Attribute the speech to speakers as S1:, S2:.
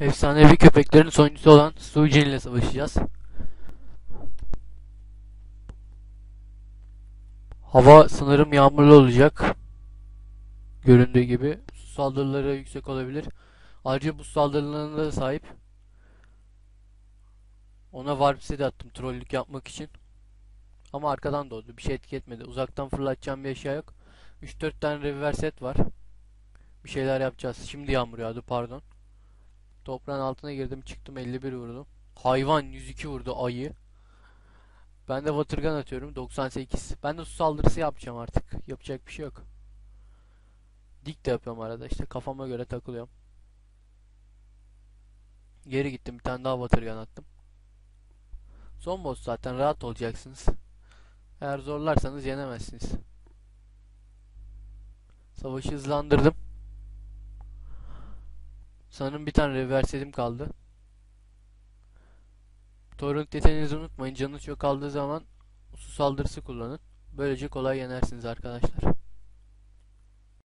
S1: Efsanevi köpeklerin sonuncusu olan Suijin ile savaşacağız. Hava sanırım yağmurlu olacak. Göründüğü gibi. Saldırıları yüksek olabilir. Ayrıca bu saldırılarına da sahip. Ona warp seed attım trollük yapmak için. Ama arkadan doğdu. Bir şey etki etmedi. Uzaktan fırlatacağım bir eşya yok. 3-4 tane reverse set var. Bir şeyler yapacağız. Şimdi yağmur yağdı pardon. Toprağın altına girdim çıktım 51 vurdum. Hayvan 102 vurdu ayı. Ben de Watergun atıyorum 98. Ben de su saldırısı yapacağım artık. Yapacak bir şey yok. Dik de yapıyorum arada işte kafama göre takılıyorum. Geri gittim bir tane daha Watergun attım. Son boss zaten rahat olacaksınız. Eğer zorlarsanız yenemezsiniz. Savaşı hızlandırdım. Sanırım bir tane reverse'im kaldı. Torrent yeteneğinizi unutmayın. Canınız çok kaldığı zaman su saldırısı kullanın. Böylece kolay yenersiniz arkadaşlar.